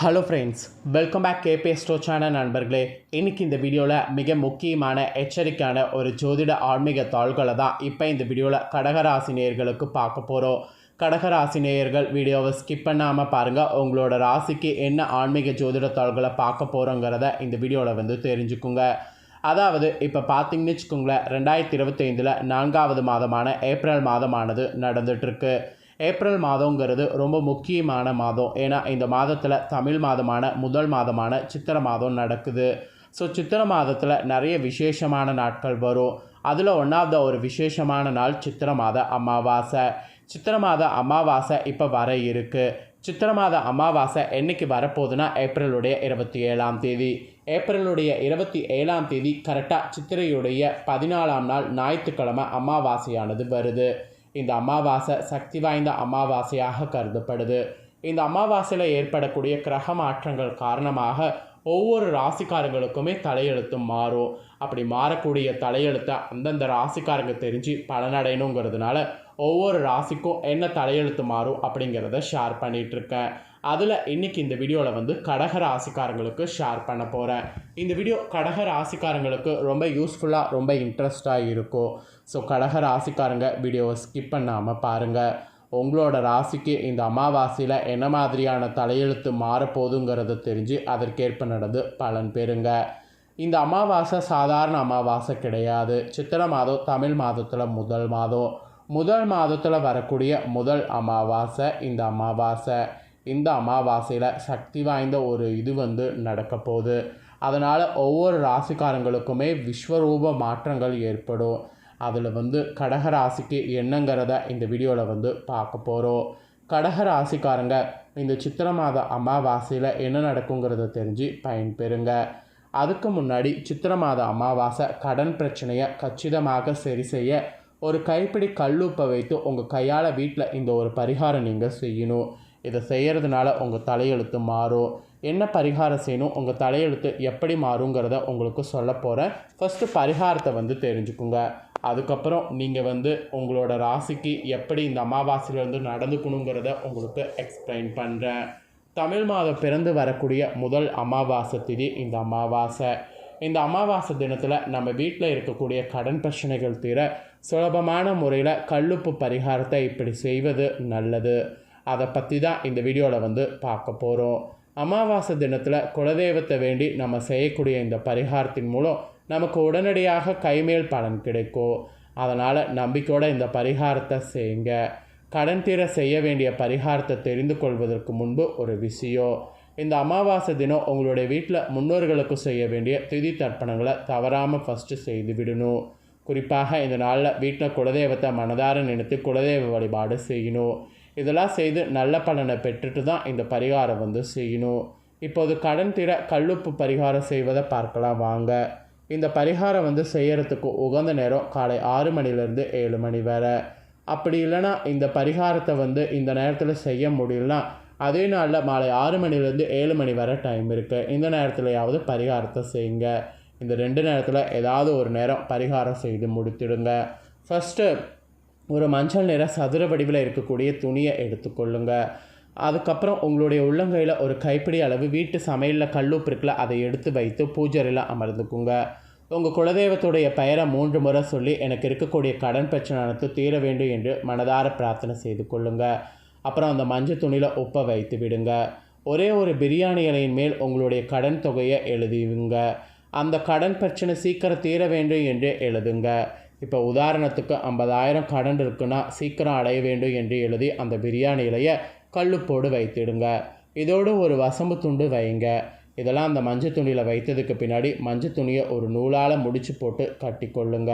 Hello friends welcome back KB ஸ்டோ channel நண்பர்களே. இன்றைக்கி இந்த வீடியோவில் மிக முக்கியமான எச்சரிக்கையான ஒரு ஜோதிட ஆன்மீக தாள்களை தான் இப்போ இந்த வீடியோவில் கடகராசி நேயர்களுக்கு பார்க்க போகிறோம் கடகராசி நேயர்கள் வீடியோவை ஸ்கிப் பண்ணாமல் பாருங்கள் உங்களோட ராசிக்கு என்ன ஆன்மீக ஜோதிட தாள்களை பார்க்க போகிறோங்கிறத இந்த வீடியோவில் வந்து தெரிஞ்சுக்குங்க. அதாவது இப்போ பார்த்தீங்கன்னு வச்சுக்கோங்களேன் ரெண்டாயிரத்தி இருபத்தைந்தில் நான்காவது மாதமான ஏப்ரல் மாதமானது நடந்துகிட்ருக்கு ஏப்ரல் மாதங்கிறது ரொம்ப முக்கியமான மாதம். ஏன்னா இந்த மாதத்தில் தமிழ் மாதமான முதல் மாதமான சித்திரை மாதம் நடக்குது. ஸோ சித்திரை மாதத்தில் நிறைய விசேஷமான நாட்கள் வரும். அதில் ஒன்றாவது ஒரு விசேஷமான நாள் சித்திரை மாத அமாவாசை. சித்திரை மாத அமாவாசை இப்போ வர இருக்குது சித்திரை மாத அமாவாசை என்னைக்கு வரப்போகுதுன்னா ஏப்ரலுடைய இருபத்தி ஏழாம் தேதி. ஏப்ரலுடைய இருபத்தி ஏழாம் தேதி கரெக்டாக சித்திரையுடைய பதினாலாம் நாள் ஞாயிற்றுக்கிழமை அமாவாசையானது வருது. இந்த அமாவாசை சக்தி வாய்ந்த அமாவாசையாக கருதப்படுது. இந்த அமாவாசையில் ஏற்படக்கூடிய கிரக மாற்றங்கள் காரணமாக ஒவ்வொரு ராசிக்காரங்களுக்குமே தலையெழுத்து மாறும். அப்படி மாறக்கூடிய தலையெழுத்தை அந்தந்த ராசிக்காரங்க தெரிஞ்சு பலனடையணுங்கிறதுனால ஒவ்வொரு ராசிக்கும் என்ன தலையெழுத்து மாறும் அப்படிங்கிறத ஷேர் பண்ணிகிட்ருக்கேன் அதில் இன்றைக்கி இந்த வீடியோவில் வந்து கடக ராசிக்காரங்களுக்கு ஷேர் பண்ண போகிறேன் இந்த வீடியோ கடக ராசிக்காரங்களுக்கு ரொம்ப யூஸ்ஃபுல்லாக ரொம்ப இன்ட்ரெஸ்டாக இருக்கும். ஸோ கடக ராசிக்காரங்க வீடியோவை ஸ்கிப் பண்ணாமல் பாருங்கள் உங்களோட ராசிக்கு இந்த அமாவாசையில் என்ன மாதிரியான தலையெழுத்து மாறப்போகுதுங்கிறத தெரிஞ்சு அதற்கேற்ப நடந்து பலன் பெறுங்க. இந்த அமாவாசை சாதாரண அமாவாசை கிடையாது. சித்திரை மாதம் தமிழ் மாதத்தில் முதல் மாதம். முதல் மாதத்தில் வரக்கூடிய முதல் அமாவாசை இந்த அமாவாசை. இந்த அமாவாசையில் சக்தி வாய்ந்த ஒரு இது வந்து நடக்க போகுது. அதனால் ஒவ்வொரு ராசிக்காரங்களுக்குமே விஸ்வரூப மாற்றங்கள் ஏற்படும். அதில் வந்து கடக ராசிக்கு என்னங்கிறத இந்த வீடியோவில் வந்து பார்க்க போகிறோம் கடக ராசிக்காரங்க இந்த சித்திரை மாத அமாவாசையில் என்ன நடக்குங்கிறத தெரிஞ்சு பயன்பெறுங்க. அதுக்கு முன்னாடி சித்திரை மாத அமாவாசை கடன் பிரச்சனையை கச்சிதமாக சரி செய்ய ஒரு கைப்பிடி கல்லுப்பை வைத்து உங்கள் கையால் வீட்டில் இந்த ஒரு பரிகாரம் நீங்கள் செய்யணும். இதை செய்கிறதுனால உங்கள் தலையெழுத்து மாறும். என்ன பரிகாரம் செய்யணும் உங்கள் தலையெழுத்து எப்படி மாறுங்கிறத உங்களுக்கு சொல்ல போகிறேன் ஃபஸ்ட்டு பரிகாரத்தை வந்து தெரிஞ்சுக்குங்க. அதுக்கப்புறம் நீங்கள் வந்து உங்களோட ராசிக்கு எப்படி இந்த அமாவாசையிலேருந்து நடந்துக்கணுங்கிறத உங்களுக்கு எக்ஸ்பிளைன் பண்ணுறேன் தமிழ் மாதம் பிறந்து வரக்கூடிய முதல் அமாவாசை திதி இந்த அமாவாசை. இந்த அமாவாசை தினத்தில் நம்ம வீட்டில் இருக்கக்கூடிய கடன் பிரச்சனைகள் தீர சுலபமான முறையில் கல்லுப்பு பரிகாரத்தை இப்படி செய்வது நல்லது. அதை பற்றி தான் இந்த வீடியோவில் வந்து பார்க்க போகிறோம் அமாவாசை தினத்தில் குலதெய்வத்தை வேண்டி நம்ம செய்யக்கூடிய இந்த பரிகாரத்தின் மூலம் நமக்கு உடனடியாக கைமேல் பலன் கிடைக்கும். அதனால் நம்பிக்கையோட இந்த பரிகாரத்தை செய்யுங்க. கடன் தீர செய்ய வேண்டிய பரிகாரத்தை தெரிந்து கொள்வதற்கு முன்பு ஒரு விஷயம். இந்த அமாவாசை தினம் உங்களுடைய வீட்டில் முன்னோர்களுக்கு செய்ய வேண்டிய திதி தர்ப்பணங்களை தவறாமல் ஃபஸ்ட்டு செய்து விடணும். குறிப்பாக இந்த நாளில் வீட்டில் குலதெய்வத்தை மனதார நினைத்து குலதெய்வ வழிபாடு செய்யணும். இதெல்லாம் செய்து நல்ல பலனை பெற்றுட்டு தான் இந்த பரிகாரம் வந்து செய்யணும். இப்போது கடன் திற கல்லுப்பு பரிகாரம் செய்வதை பார்க்கலாம் வாங்க. இந்த பரிகாரம் வந்து செய்கிறதுக்கு உகந்த நேரம் காலை ஆறு மணிலேருந்து ஏழு மணி வரை. அப்படி இல்லைன்னா இந்த பரிகாரத்தை வந்து இந்த நேரத்தில் செய்ய முடியலனா அதே நாளில் மாலை ஆறு மணிலேருந்து ஏழு மணி வரை டைம் இருக்குது இந்த நேரத்துலையாவது பரிகாரத்தை செய்யுங்க. இந்த ரெண்டு நேரத்தில் ஏதாவது ஒரு நேரம் பரிகாரம் செய்து முடித்திடுங்க. ஃபஸ்ட்டு ஒரு மஞ்சள் நிற சதுர வடிவில் இருக்கக்கூடிய துணியை எடுத்துக்கொள்ளுங்க அதுக்கப்புறம் உங்களுடைய உள்ளங்கையில் ஒரு கைப்பிடி அளவு வீட்டு சமையலில் கல்லுப்பு இருக்குல்ல அதை எடுத்து வைத்து பூஜரையில் அமர்ந்துக்குங்க. உங்கள் குலதெய்வத்துடைய பெயரை மூன்று முறை சொல்லி எனக்கு இருக்கக்கூடிய கடன் பிரச்சனை அனைத்து தீர வேண்டும் என்று மனதார பிரார்த்தனை செய்து கொள்ளுங்க. அப்புறம் அந்த மஞ்சள் துணியில் உப்பை வைத்து விடுங்க. ஒரே ஒரு பிரியாணி இலையின் மேல் உங்களுடைய கடன் தொகையை எழுதிவிங்க. அந்த கடன் பிரச்சனை சீக்கிரம் தீர வேண்டும் என்று எழுதுங்க. இப்போ உதாரணத்துக்கு ஐம்பதாயிரம் கடன் இருக்குன்னா சீக்கிரம் அடைய வேண்டும் என்று எழுதி அந்த பிரியாணியிலையே கல்லுப்போடு வைத்திடுங்க. இதோடு ஒரு வசம்பு துண்டு வைங்க. இதெல்லாம் அந்த மஞ்சள் துணியில் வைத்ததுக்கு பின்னாடி மஞ்சள் துணியை ஒரு நூலால் முடிச்சு போட்டு கட்டி கொள்ளுங்க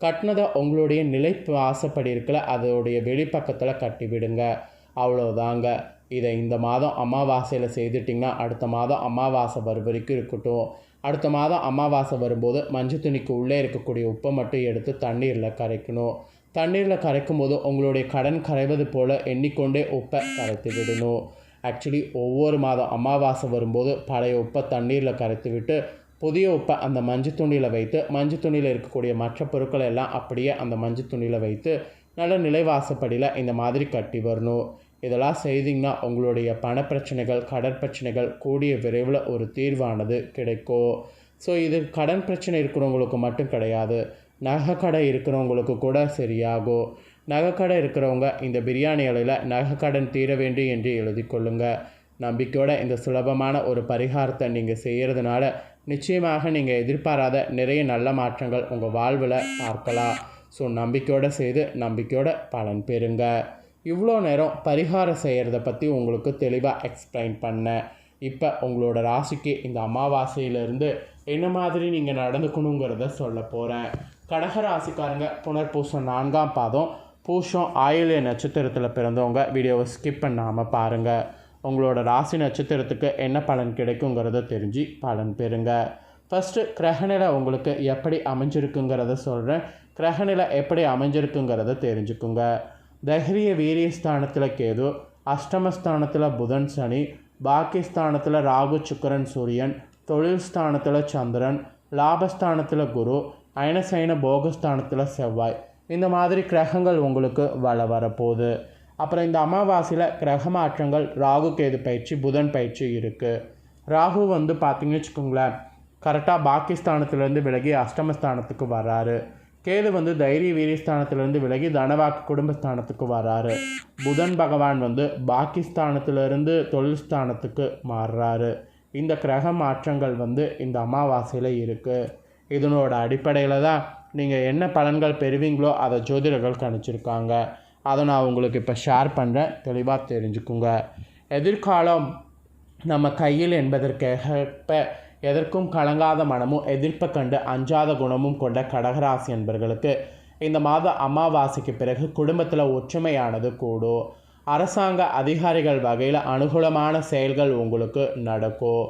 கட்டினதை உங்களுடைய நிலை ஆசைப்படி இருக்கல அதோடைய வெளிப்பக்கத்தில் கட்டி விடுங்க அவ்வளோதாங்க இதை இந்த மாதம் அமாவாசையில் செய்துட்டிங்கன்னா அடுத்த மாதம் அமாவாசை வரும் வரைக்கும் இருக்கட்டும். அடுத்த மாதம் அமாவாசை வரும்போது மஞ்சள் துணிக்கு உள்ளே இருக்கக்கூடிய உப்பை மட்டும் எடுத்து தண்ணீரில் கரைக்கணும். தண்ணீரில் கரைக்கும் போது உங்களுடைய கடன் கரைவது போல் எண்ணிக்கொண்டே உப்பை கரைத்து விடணும். ஆக்சுவலி ஒவ்வொரு மாதம் அமாவாசை வரும்போது பழைய உப்பை தண்ணீரில் கரைத்து விட்டு புதிய உப்பை அந்த மஞ்சள் துணியில் வைத்து மஞ்சள் துணியில் இருக்கக்கூடிய மற்ற பொருட்களை எல்லாம் அப்படியே அந்த மஞ்சள் துணியில் வைத்து நல்ல நிலைவாசப்படியில் இந்த மாதிரி கட்டி வரணும். இதெல்லாம் செய்தீங்கன்னா உங்களுடைய பணப்பிரச்சனைகள் கடன் பிரச்சனைகள் கூடிய விரைவில் ஒரு தீர்வானது கிடைக்கும். ஸோ இது கடன் பிரச்சனை இருக்கிறவங்களுக்கு மட்டும் கிடையாது. நகைக்கடை இருக்கிறவங்களுக்கு கூட சரியாகும். நகைக்கடை இருக்கிறவங்க இந்த பிரியாணி இலையில் நகைக்கடன் தீர வேண்டும் என்று எழுதி கொள்ளுங்க. நம்பிக்கையோட இந்த சுலபமான ஒரு பரிகாரத்தை நீங்கள் செய்கிறதுனால நிச்சயமாக நீங்கள் எதிர்பாராத நிறைய நல்ல மாற்றங்கள் உங்கள் வாழ்வில் பார்க்கலாம். ஸோ நம்பிக்கையோடு செய்து நம்பிக்கையோட பலன் பெறுங்கள் இவ்வளோ நேரம் பரிகாரம் செய்கிறத பற்றி உங்களுக்கு தெளிவாக எக்ஸ்பிளைன் பண்ணேன். இப்போ உங்களோட ராசிக்கு இந்த அமாவாசையிலேருந்து என்ன மாதிரி நீங்கள் நடந்துக்கணுங்கிறத சொல்ல போகிறேன் கடக ராசிக்காரங்க புனர்பூசம் நான்காம் பாதம் பூஷம் ஆயுளிய நட்சத்திரத்தில் பிறந்தவங்க வீடியோவை ஸ்கிப் பண்ணாமல் பாருங்கள் உங்களோட ராசி நட்சத்திரத்துக்கு என்ன பலன் கிடைக்குங்கிறத தெரிஞ்சு பலன் பெறுங்க. ஃபஸ்ட்டு கிரகநிலை உங்களுக்கு எப்படி அமைஞ்சிருக்குங்கிறத சொல்கிறேன் கிரகநிலை எப்படி அமைஞ்சிருக்குங்கிறத தெரிஞ்சுக்குங்க. தைரிய வீரியஸ்தானத்தில் கேது அஷ்டமஸ்தானத்தில் புதன் சனி பாக்கியஸ்தானத்தில் ராகு சுக்கரன் சூரியன் தொழில் ஸ்தானத்தில் சந்திரன் லாபஸ்தானத்தில் குரு அயனசைன போகஸ்தானத்தில் செவ்வாய் இந்த மாதிரி கிரகங்கள் உங்களுக்கு வள வரப்போகுது. அப்புறம் இந்த அமாவாசையில் கிரக மாற்றங்கள் ராகு கேது பயிற்சி புதன் பயிற்சி இருக்குது ராகு வந்து பார்த்தீங்கன்னு வச்சுக்கோங்களேன் கரெக்டாக பாகிஸ்தானத்துலேருந்து விலகி அஷ்டமஸ்தானத்துக்கு வராரு. கேது வந்து தைரிய வீரியஸ்தானத்திலேருந்து விலகி தனவாக்கு குடும்பஸ்தானத்துக்கு வராரு. புதன் பகவான் வந்து பாக்கிஸ்தானத்திலிருந்து தொழில் ஸ்தானத்துக்கு மாறுறாரு. இந்த கிரக மாற்றங்கள் வந்து இந்த அமாவாசையில் இருக்குது இதனோட அடிப்படையில் தான் நீங்கள் என்ன பலன்கள் பெறுவீங்களோ அதை ஜோதிடர்கள் கணிச்சிருக்காங்க. அதை நான் உங்களுக்கு இப்போ ஷேர் பண்ணுறேன் தெளிவாக தெரிஞ்சுக்குங்க. எதிர்காலம் நம்ம கையில் என்பதற்கேற்ப எதற்கும் கலங்காத மனமும் எதிர்ப்பை கண்டு அஞ்சாத குணமும் கொண்ட கடகராசி என்பர்களுக்கு இந்த மாத அமாவாசைக்கு பிறகு குடும்பத்தில் ஒற்றுமையானது கூடும். அரசாங்க அதிகாரிகள் வகையில் அனுகூலமான செயல்கள் உங்களுக்கு நடக்கும்.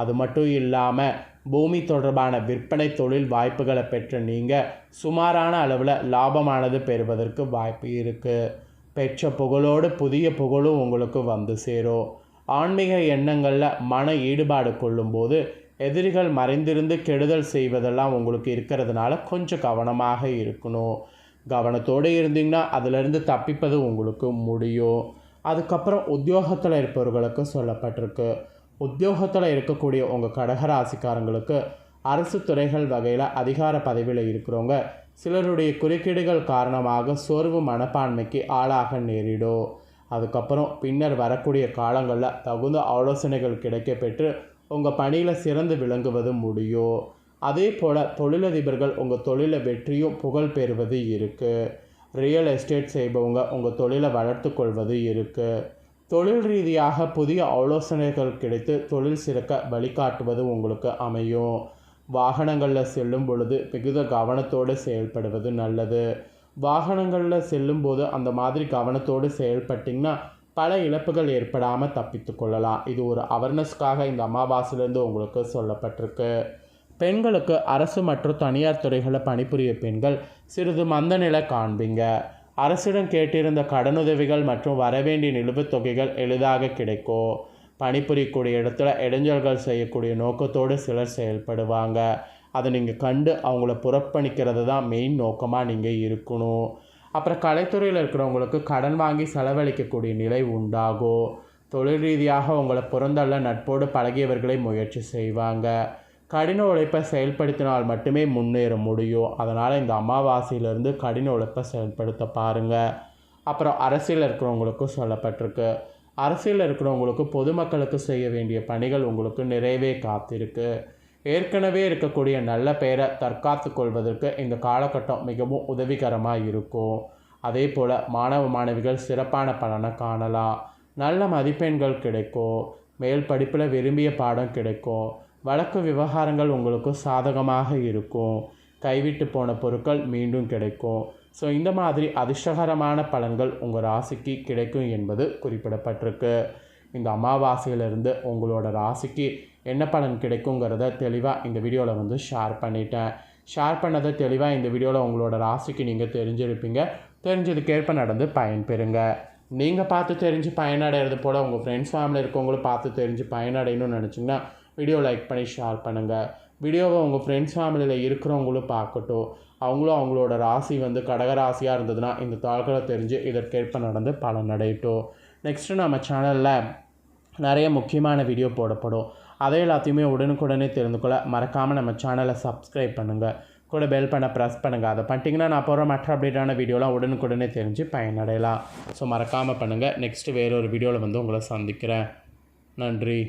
அது மட்டும் இல்லாமல் பூமி தொடர்பான விற்பனை தொழில் வாய்ப்புகளை பெற்ற நீங்கள் சுமாரான அளவில் லாபமானது பெறுவதற்கு வாய்ப்பு இருக்குது பெற்ற புகழோடு புதிய புகழும் உங்களுக்கு வந்து சேரும். ஆன்மீக எண்ணங்களில் மன ஈடுபாடு கொள்ளும்போது எதிரிகள் மறைந்திருந்து கெடுதல் செய்வதெல்லாம் உங்களுக்கு இருக்கிறதுனால கொஞ்சம் கவனமாக இருக்கணும். கவனத்தோடு இருந்தீங்கன்னா அதிலிருந்து தப்பிப்பது உங்களுக்கு முடியும். அதுக்கப்புறம் உத்தியோகத்தில் இருப்பவர்களுக்கு சொல்லப்பட்டிருக்கு. உத்தியோகத்தில் இருக்கக்கூடிய உங்கள் கடகராசிக்காரங்களுக்கு அரசு துறைகள் வகையில் அதிகார பதவியில் இருக்கிறவங்க சிலருடைய குறுக்கீடுகள் காரணமாக சோர்வு மனப்பான்மைக்கு ஆளாக நேரிடும். அதுக்கப்புறம் பின்னர் வரக்கூடிய காலங்களில் தகுந்த ஆலோசனைகள் கிடைக்கப்பெற்று உங்கள் பணியில் சிறந்து விளங்குவது முடியும் அதே போல் தொழிலதிபர்கள் உங்கள் தொழிலை வெற்றியும் புகழ் பெறுவது இருக்குது ரியல் எஸ்டேட் செய்பவங்க உங்கள் தொழிலை வளர்த்து கொள்வது இருக்குது தொழில் ரீதியாக புதிய ஆலோசனைகள் கிடைத்து தொழில் சிறக்க வழிகாட்டுவது உங்களுக்கு அமையும். வாகனங்களில் செல்லும் பொழுது மிகுந்த கவனத்தோடு செயல்படுவது நல்லது. வாகனங்களில் செல்லும்போது அந்த மாதிரி கவனத்தோடு செயல்பட்டிங்கன்னா பல இழப்புகள் ஏற்படாமல் தப்பித்து கொள்ளலாம். இது ஒரு அவேர்னஸ்க்காக இந்த அமாவாசையிலேருந்து உங்களுக்கு சொல்லப்பட்டிருக்கு. பெண்களுக்கு அரசு மற்றும் தனியார் துறைகளில் பணிபுரிய பெண்கள் சிறிது மந்தநிலை காண்பீங்க. அரசிடம் கேட்டிருந்த கடனுதவிகள் மற்றும் வரவேண்டிய நிலுவைத் தொகைகள் எளிதாக கிடைக்கும். பணிபுரியக்கூடிய இடத்துல இடைஞ்சல்கள் செய்யக்கூடிய நோக்கத்தோடு சிலர் செயல்படுவாங்க. அதை நீங்கள் கண்டு அவங்கள புறப்பணிக்கிறது தான் மெயின் நோக்கமாக நீங்கள் இருக்கணும். அப்புறம் கலைத்துறையில் இருக்கிறவங்களுக்கு கடன் வாங்கி செலவழிக்கக்கூடிய நிலை உண்டாகும் தொழில் ரீதியாக உங்களை புறந்தள்ள நட்போடு பழகியவர்களை முயற்சி செய்வாங்க. கடின உழைப்பை செயல்படுத்தினால் மட்டுமே முன்னேற முடியும். அதனால் இந்த அமாவாசையிலேருந்து கடின உழைப்பை செயல்படுத்த பாருங்கள் அப்புறம் அரசியல் இருக்கிறவங்களுக்கும் சொல்லப்பட்டிருக்கு. அரசியலில் இருக்கிறவங்களுக்கு பொதுமக்களுக்கு செய்ய வேண்டிய பணிகள் உங்களுக்கு நிறைவே காத்திருக்கு. ஏற்கனவே இருக்கக்கூடிய நல்ல பெயரை தற்காத்து கொள்வதற்கு இந்த காலகட்டம் மிகவும் உதவிகரமாக இருக்கும் அதே போல் மாணவ மாணவிகள் சிறப்பான பலனை காணலாம். நல்ல மதிப்பெண்கள் கிடைக்கும். மேல் படிப்பில் விரும்பிய பாடம் கிடைக்கும். வழக்கு விவகாரங்கள் உங்களுக்கு சாதகமாக இருக்கும். கைவிட்டு போன பொருட்கள் மீண்டும் கிடைக்கும். ஸோ இந்த மாதிரி அதிர்ஷ்டகரமான பலன்கள் உங்கள் ராசிக்கு கிடைக்கும் என்பது குறிப்பிடப்பட்டிருக்கு. இந்த அமாவாசையிலிருந்து உங்களோட ராசிக்கு என்ன பலன் கிடைக்குங்கிறத தெளிவாக இந்த வீடியோவில் வந்து ஷேர் பண்ணிட்டேன். ஷேர் பண்ணதை தெளிவாக இந்த வீடியோவில் உங்களோட ராசிக்கு நீங்கள் தெரிஞ்சிருப்பீங்க. தெரிஞ்சதுக்கேற்ப நடந்து பயன்பெறுங்க. நீங்கள் பார்த்து தெரிஞ்சு பயனடைகிறது போல் உங்கள் ஃப்ரெண்ட்ஸ் ஃபேமிலி இருக்கவங்களும் பார்த்து தெரிஞ்சு பயனடையணும்னு நினச்சிங்கன்னா வீடியோ லைக் பண்ணி ஷேர் பண்ணுங்கள் வீடியோவை உங்கள் ஃப்ரெண்ட்ஸ் ஃபேமிலியில் இருக்கிறவங்களும் பார்க்கட்டும். அவங்களும் அவங்களோட ராசி வந்து கடக ராசியாக இருந்ததுன்னா இந்த தாள்களை தெரிஞ்சு இதற்கேற்ப நடந்து பலன் அடையட்டும் நெக்ஸ்ட்டு நம்ம சேனலில் நிறைய முக்கியமான வீடியோ போடப்படும். அதை எல்லாத்தையுமே உடனுக்குடனே தெரிந்து கொள்ள மறக்காமல் நம்ம சேனலை சப்ஸ்கிரைப் பண்ணுங்கள் கூட பெல் பண்ண ப்ரெஸ் பண்ணுங்கள் அதை பண்ணிட்டீங்கன்னா நான் போகிற மற்ற அப்டேட்டான வீடியோலாம் உடனுக்குடனே தெரிஞ்சு பயனடையலாம். ஸோ மறக்காமல் பண்ணுங்கள் நெக்ஸ்ட்டு வேறொரு வீடியோவில் வந்து உங்களை சந்திக்கிறேன். நன்றி.